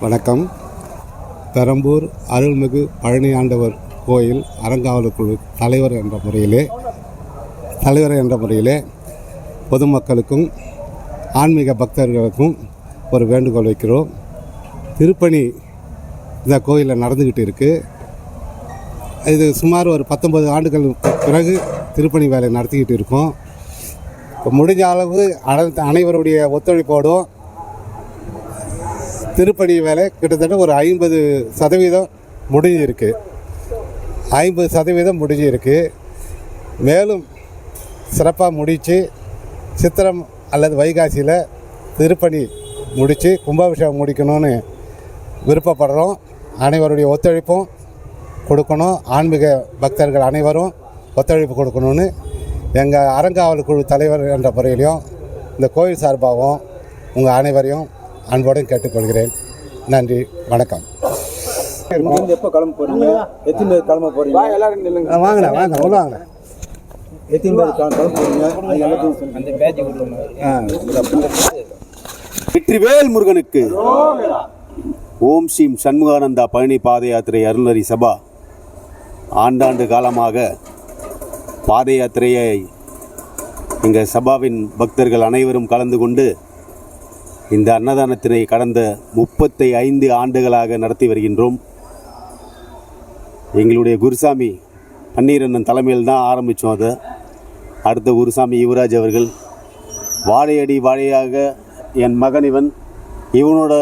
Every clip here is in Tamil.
வணக்கம். பெரம்பூர் அருள்மிகு பழனி ஆண்டவர் கோயில் அறங்காவலர் குழு தலைவர் என்ற முறையிலே தலைவர் என்ற முறையிலே பொதுமக்களுக்கும் ஆன்மீக பக்தர்களுக்கும் ஒரு வேண்டுகோள் வைக்கிறோம். திருப்பணி இந்த கோயிலில் நடந்துக்கிட்டு இருக்குது இது சுமார் ஒரு பத்தொன்பது ஆண்டுகள் பிறகு திருப்பணி வேலை நடத்திக்கிட்டு இருக்கோம். இப்போ முடிஞ்ச அளவு அனைத்து அனைவருடைய ஒத்துழைப்போடும் திருப்பணி வேலை கிட்டத்தட்ட ஒரு ஐம்பது சதவீதம் முடிஞ்சிருக்கு. ஐம்பது சதவீதம் முடிஞ்சிருக்கு. மேலும் சிறப்பாக முடித்து சித்திரம் அல்லது வைகாசியில் திருப்பணி முடித்து கும்பாபிஷேகம் முடிக்கணும்னு விருப்பப்படுறோம். அனைவருடைய ஒத்துழைப்பும் கொடுக்கணும். ஆன்மீக பக்தர்கள் அனைவரும் ஒத்துழைப்பு கொடுக்கணும்னு எங்கள் அறங்காவல் குழு தலைவர் என்ற முறையிலையும் இந்த கோயில் சார்பாகவும் உங்கள் அனைவரையும் அன்போடு கேட்டுக்கொள்கிறேன். நன்றி வணக்கம். எப்போ கிளம்ப போறீங்க? எத்தனை பேர் கிளம்ப போறீங்க? எல்லாரும் நில்லுங்க. வாங்கண்ணா வாங்க உள்ள எத்தனை பேர் கிளம்ப போறீங்க? வெற்றிவேல் முருகனுக்கு ஓம் ஸ்ரீம் சண்முகானந்தா பழனி பாத யாத்திரை அருள்நரி சபா. ஆண்டாண்டு காலமாக பாத யாத்திரையை எங்கள் சபாவின் பக்தர்கள் அனைவரும் கலந்து கொண்டு இந்த அன்னதானத்தினை கடந்த முப்பத்தி ஐந்து ஆண்டுகளாக நடத்தி வருகின்றோம். எங்களுடைய குருசாமி பன்னீரண்ணன் தலைமையில் தான் ஆரம்பித்தோம் அதை. அடுத்த குருசாமி யுவராஜ் அவர்கள் வாழையடி வாழையாக என் மகன் இவன் இவனோட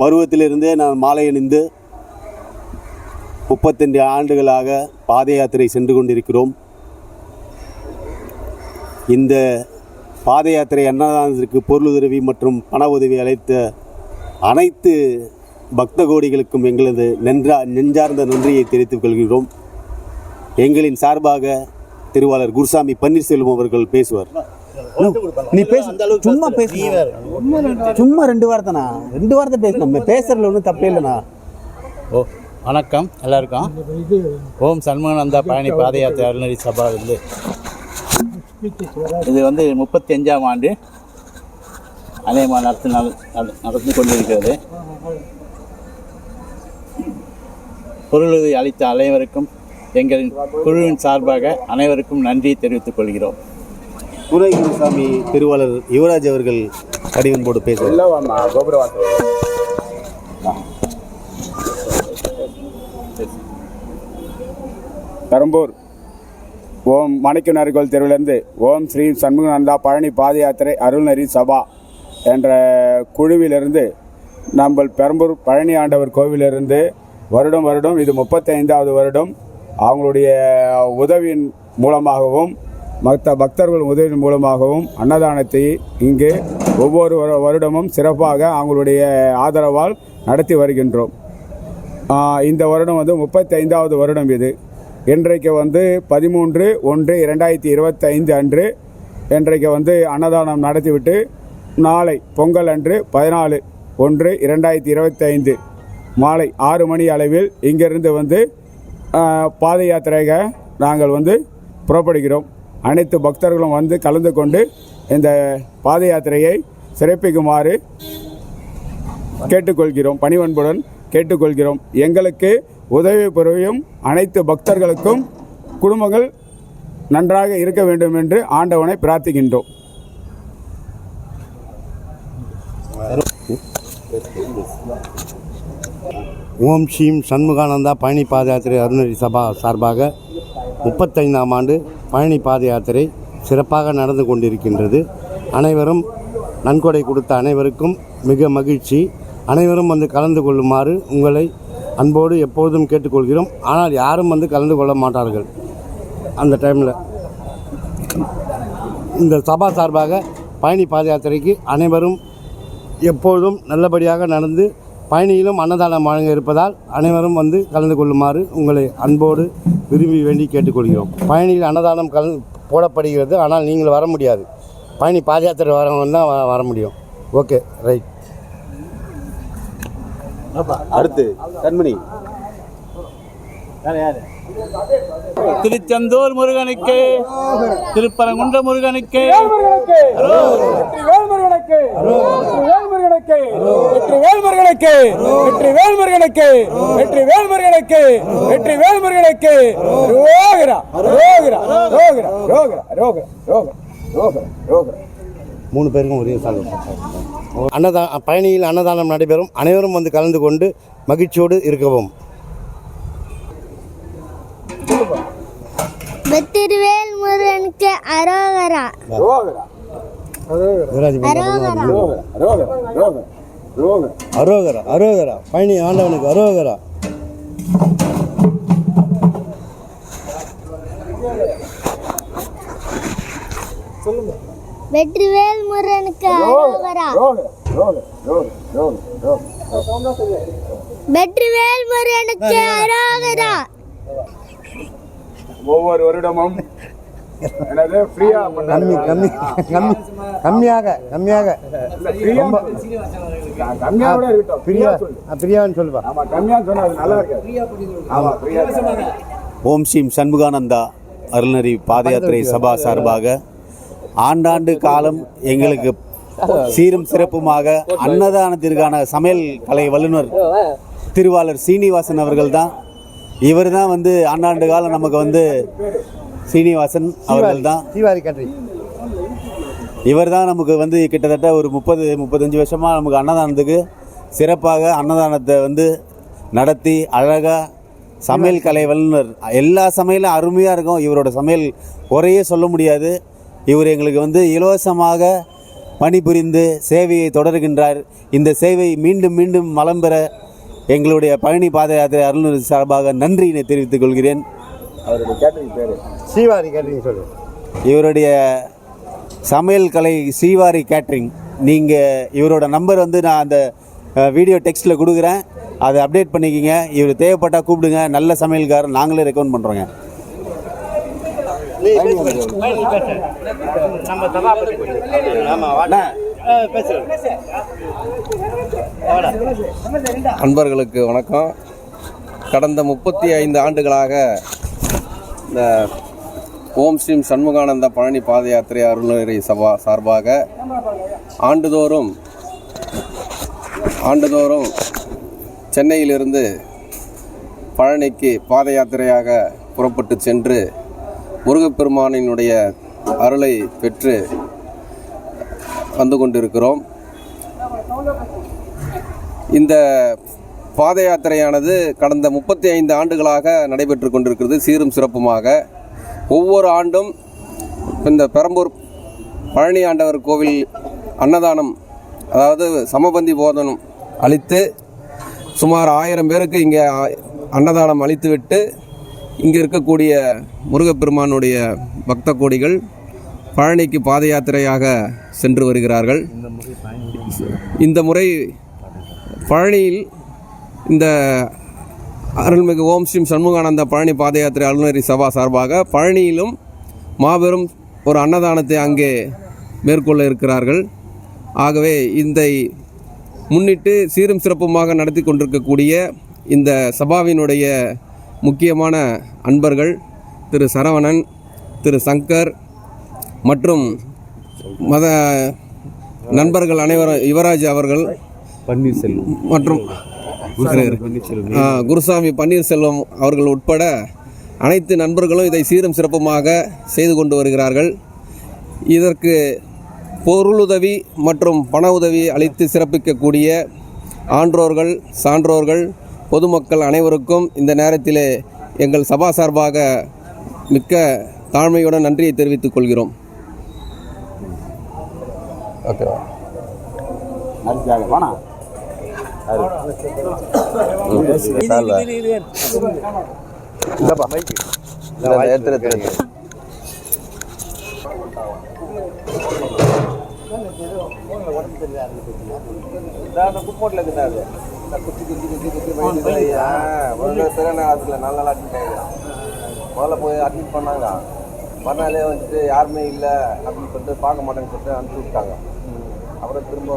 பருவத்திலிருந்தே நான் மாலை அணிந்து முப்பத்தஞ்சு ஆண்டுகளாக பாத யாத்திரை சென்று கொண்டிருக்கிறோம். இந்த பாத யாத்திரை அன்னதானத்திற்கு பொருளுதவி மற்றும் பண உதவி அளித்த அனைத்து பக்த கோடிகளுக்கும் எங்களது நென்றா நெஞ்சார்ந்த நன்றியை தெரிவித்துக் கொள்கிறோம் எங்களின் சார்பாக திருவாளர் குருசாமி பன்னீர்செல்வம் அவர்கள் பேசுவார். நீ பேச சும்மா பேசு சும்மா ரெண்டு வார்த்தைண்ணா. ரெண்டு வார்த்தை பேசணும். பேசுறதுல ஒன்றும் தப்பே இல்லைண்ணா. ஓ வணக்கம். எல்லாருக்கும்? ஓம் சண்முகானந்தா பழனி பாத யாத்திரை அருள்நெறி சபா வந்து இது வந்து முப்பத்தி அஞ்சாம் ஆண்டு அநேகமாக நடத்தி நட- நட- நடந்து கொண்டிருக்கிறது. பொருளுதவி அளித்த அனைவருக்கும் எங்களின் குழுவின் சார்பாக அனைவருக்கும் நன்றி தெரிவித்துக் கொள்கிறோம். துரை குருசாமி திருவாளர் யுவராஜ் அவர்கள் கடிதம் போட்டு பேசுவார் பெரம்பூர். ஓம் மாணிக்கநர் கோயில் தெருவிலிருந்து ஓம் ஸ்ரீ சண்முகநந்தா பழனி பாத யாத்திரை அருள்நெறி சபா என்ற குழுவிலிருந்து நம்ம பெரம்பூர் பழனி ஆண்டவர் கோவிலிருந்து வருடம் வருடம் இது முப்பத்தைந்தாவது வருடம் அவங்களுடைய உதவியின் மூலமாகவும் மற்ற பக்தர்கள் உதவியின் மூலமாகவும் அன்னதானத்தை இங்கு ஒவ்வொரு வரு- வருடமும் சிறப்பாக அவங்களுடைய ஆதரவால் நடத்தி வருகின்றோம். இந்த வருடம் வந்து முப்பத்தைந்தாவது வருடம் இது. இன்றைக்கு வந்து பதிமூன்று ஒன்று இரண்டாயிரத்தி இருபத்தைந்து அன்று இன்றைக்கு வந்து அன்னதானம் நடத்திவிட்டு நாளை பொங்கல் அன்று பதினாலு ஒன்று இரண்டாயிரத்தி இருபத்தைந்து மாலை ஆறு மணி அளவில் இங்கிருந்து வந்து பாத யாத்திரைக நாங்கள் வந்து புறப்படுகிறோம். அனைத்து பக்தர்களும் வந்து கலந்து கொண்டு இந்த பாத யாத்திரையை சிறப்பிக்குமாறு கேட்டுக்கொள்கிறோம். பணிவன்புடன் கேட்டுக்கொள்கிறோம். எங்களுக்கு உதவி புரியும் அனைத்து பக்தர்களுக்கும் குடும்பங்கள் நன்றாக இருக்க வேண்டும் என்று ஆண்டவனை பிரார்த்திக்கின்றோம். ஓம் ஸ்ரீம் சண்முகானந்தா பழனி பாத யாத்திரை அருணரி சபா சார்பாக முப்பத்தைந்தாம் ஆண்டு பழனி பாத யாத்திரை சிறப்பாக நடந்து கொண்டிருக்கின்றது. அனைவரும் நன்கொடை கொடுத்த அனைவருக்கும் மிக மகிழ்ச்சி. அனைவரும் வந்து கலந்து கொள்ளுமாறு உங்களை அன்போடு எப்பொழுதும் கேட்டுக்கொள்கிறோம். ஆனால் யாரும் வந்து கலந்து கொள்ள மாட்டார்கள் அந்த டைமில் இந்த சபா சார்பாக பழனி பாத யாத்திரைக்கு அனைவரும் எப்பொழுதும் நல்லபடியாக நடந்து பயணியிலும் அன்னதானம் வழங்க இருப்பதால் அனைவரும் வந்து கலந்து கொள்ளுமாறு உங்களை அன்போடு விரும்பி வேண்டி கேட்டுக்கொள்கிறோம். பயணியில் அன்னதானம் கல் போடப்படுகிறது. ஆனால் நீங்கள் வர முடியாது. பயணி பாத யாத்திரை வரவங்க தான் வர முடியும். ஓகே ரைட் அடுத்து கண்மணி. திருச்செந்தூர் முருகனுக்கு திருப்பரங்குன்ற முருகனுக்கு. வெற்றி வேல்முருகனுக்கு. வெற்றி வேல்முருகனுக்கு. வெற்றி வேல்முருகனுக்கு. வெற்றி வேல்முருகனுக்கு. ரோகிரா. ரோகிரா. ரோகிரா. ரோகிரா. ரோகிரா. ரோகிரா. ரோகிரா. ரோகிரா. மூணு பேருக்கும் ஒரே சாலை அன்னதா பழனியில் அன்னதானம் நடைபெறும். அனைவரும் வந்து கலந்து கொண்டு மகிழ்ச்சியோடு இருக்கவும். வெற்றிவேல் முருகனுக்கு அரோகரா. ரோகிரா அரோகரா. ரோகிரா ரோகிரா ரோகிரா ரோகிரா அரோகரா. அரோகரா. பழனி ஆண்டவனுக்கு அரோகரா. வெற்றிவேல் முருகனுக்கு அரோகரா ரோகிரா ரோகிரா ரோகிரா ரோகிரா ரோகிரா வெற்றிவேல் முருகனுக்கு அரோகரா ஒவ்வொரு வருடமும் எனது ஃப்ரீயா கம்மி கம்மி கம்மி கம்மியாக கம்மியாக. கம்மியா கூட இருக்கட்டும். பிரியா பிரியான்னு சொல்லுவா. ஆமா கம்மியா சொன்னா அது நல்லா இருக்காது. ஆமா ஃப்ரீயா ஓம் ஸ்ரீம் சண்முகானந்தா அருள்நெறி பாத யாத்திரை சபா சார்பாக ஆண்டாண்டு காலம் எங்களுக்கு சீரும் சிறப்புமாக அன்னதானத்திற்கான சமையல் கலை வல்லுநர் திருவாளர் சீனிவாசன் அவர்கள் தான் இவர் தான் வந்து ஆண்டாண்டு காலம் நமக்கு வந்து சீனிவாசன் அவர்கள் தான் இவர் தான் நமக்கு வந்து கிட்டத்தட்ட ஒரு முப்பது முப்பத்தஞ்சு வருஷமாக நமக்கு அன்னதானத்துக்கு சிறப்பாக அன்னதானத்தை வந்து நடத்தி அழகாக சமையல் கலை வல்லுனர் எல்லா சமையலும் அருமையாக இருக்கும். இவரோட சமையல் குறையே சொல்ல முடியாது. இவர் எங்களுக்கு வந்து இலவசமாக பணிபுரிந்து சேவையை தொடர்கின்றார். இந்த சேவை மீண்டும் மீண்டும் மலம் பெற எங்களுடைய பழனி பாத யாத்திரை அருள்நர் சார்பாக நன்றியினை தெரிவித்துக் கொள்கிறேன். அவருடைய கேட்டரிங் பேரு? சீவாரி கன்றி சொல்லு. இவருடைய சமையல் கலை ஸ்ரீவாரி கேட்ரிங் நீங்கள் இவரோட நம்பர் வந்து நான் அந்த வீடியோ டெக்ஸ்ட்டில் கொடுக்குறேன். அதை அப்டேட் பண்ணிக்கிங்க. இவர் தேவைப்பட்டால் கூப்பிடுங்க. நல்ல சமையல்காரர் நாங்களே ரெக்கமெண்ட் பண்ணுறோங்க அன்பர்களுக்கு வணக்கம். கடந்த முப்பத்தி ஐந்து ஆண்டுகளாக இந்த ஓம் ஸ்ரீம் சண்முகானந்த பழனி பாத யாத்திரை அருள்நெறி சபா சார்பாக ஆண்டுதோறும் ஆண்டுதோறும் சென்னையிலிருந்து பழனிக்கு பாத யாத்திரையாக புறப்பட்டு சென்று முருகப்பெருமானினுடைய அருளை பெற்று வந்து கொண்டிருக்கிறோம். இந்த பாத யாத்திரையானது கடந்த முப்பத்தி ஐந்து ஆண்டுகளாக நடைபெற்று கொண்டிருக்கிறது. சீரும் சிறப்புமாக. ஒவ்வொரு ஆண்டும் இந்த பெரம்பூர் பழனி ஆண்டவர் கோவில் அன்னதானம் அதாவது சமபந்தி போதனம் அளித்து சுமார் ஆயிரம் பேருக்கு இங்கே அன்னதானம் அளித்துவிட்டு இங்கே இருக்கக்கூடிய முருகப்பெருமானுடைய பக்த கோடிகள் பழனிக்கு பாத யாத்திரையாக சென்று வருகிறார்கள். இந்த முறை பழனியில் இந்த அருள்மிகு ஓம் ஸ்ரீம் சண்முகானந்த பழனி பாத யாத்திரை அலுநரி சபா சார்பாக பழனியிலும் மாபெரும் ஒரு அன்னதானத்தை அங்கே மேற்கொள்ள இருக்கிறார்கள். ஆகவே இந்த முன்னிட்டு சீரும் சிறப்புமாக நடத்தி கொண்டிருக்கக்கூடிய இந்த சபாவினுடைய முக்கியமான அன்பர்கள் திரு சரவணன் திரு சங்கர் மற்றும் மத நண்பர்கள் அனைவரும் யுவராஜ் அவர்கள் பன்னீர்செல்வம். மற்றும் குருசாமி பன்னீர்செல்வம். அவர்கள் உட்பட அனைத்து நண்பர்களும் இதை சீரும் சிறப்புமாக செய்து கொண்டு வருகிறார்கள். இதற்கு பொருளுதவி மற்றும் பண உதவி அளித்து சிறப்பிக்கக்கூடிய ஆன்றோர்கள் சான்றோர்கள் பொதுமக்கள் அனைவருக்கும் இந்த நேரத்திலே எங்கள் சபா சார்பாக மிக்க தாழ்மையுடன் நன்றியை தெரிவித்துக் கொள்கிறோம். ஓகேவா அதுக்காக வேணா முதல்ல போய் அட்மிட் பண்ணாங்க மறுநாளே வந்துட்டு யாருமே இல்லை அப்படின்னு சொல்லிட்டு பார்க்க மாட்டேன்னு சொல்லிட்டு அனுப்பிச்சி விட்டாங்க அப்புறம் திரும்ப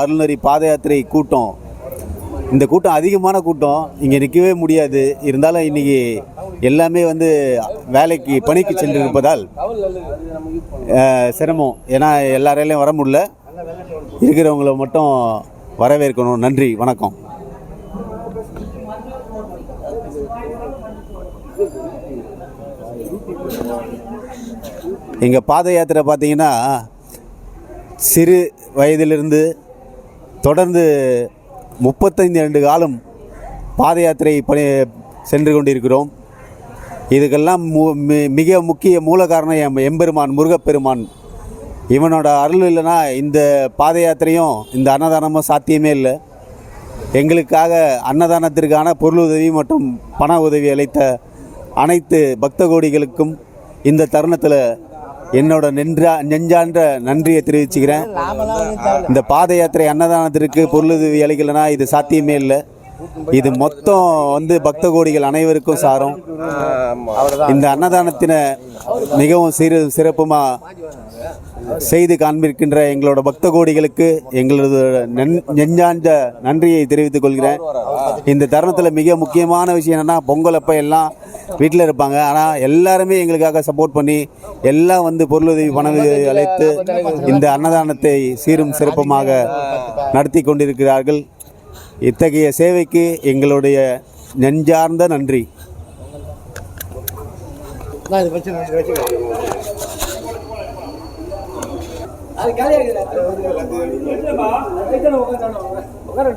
அருள்நெறி பாத யாத்திரை கூட்டம். இந்த கூட்டம் அதிகமான கூட்டம். இங்கே நிற்கவே முடியாது. இருந்தாலும் இன்னைக்கு எல்லாமே வந்து வேலைக்கு பணிக்கு சென்றிருப்பதால் இருப்பதால் சிரமம். ஏன்னா எல்லாராலையும் வர முடியல. இருக்கிறவங்கள மட்டும் வரவேற்கணும். நன்றி வணக்கம். எங்கள் பாத யாத்திரை பார்த்தீங்கன்னா சிறு வயதிலிருந்து தொடர்ந்து முப்பத்தைந்து ஆண்டு காலம் பாத யாத்திரை பணி சென்று கொண்டிருக்கிறோம். இதுக்கெல்லாம் மு- மி- மிக முக்கிய மூல காரணம் எம் எம்பெருமான் முருகப்பெருமான். இவனோட அருள் இல்லைன்னா இந்த பாத யாத்திரையும் இந்த அன்னதானமும் சாத்தியமே இல்லை. எங்களுக்காக அன்னதானத்திற்கான பொருளுதவி மற்றும் பண உதவி அளித்த அனைத்து பக்த கோடிகளுக்கும் இந்த தருணத்தில் என்னோட நென்றா நெஞ்சான்ற நன்றியை தெரிவிச்சுக்கிறேன். இந்த பாத யாத்திரை அன்னதானத்திற்கு பொருளுதவி அளிக்கலைன்னா இது சாத்தியமே இல்லை. இது மொத்தம் வந்து பக்த கோடிகள் அனைவருக்கும் சாரும். இந்த அன்னதானத்தினை மிகவும் சிறு சிறப்புமாக செய்து காண்பிருக்கின்ற எங்களோட பக்த கோடிகளுக்கு எங்களது நென் நெஞ்சார்ந்த நன்றியை தெரிவித்துக் கொள்கிறேன். இந்த தருணத்தில் மிக முக்கியமான விஷயம் என்னென்னா பொங்கல் அப்போ எல்லாம் வீட்டில் இருப்பாங்க. ஆனால் எல்லாருமே எங்களுக்காக சப்போர்ட் பண்ணி எல்லாம் வந்து பொருளுதவி பண அழைத்து இந்த அன்னதானத்தை சீரும் சிறப்புமாக நடத்தி கொண்டிருக்கிறார்கள். இத்தகைய சேவைக்கு எங்களுடைய நெஞ்சார்ந்த நன்றி உட்கார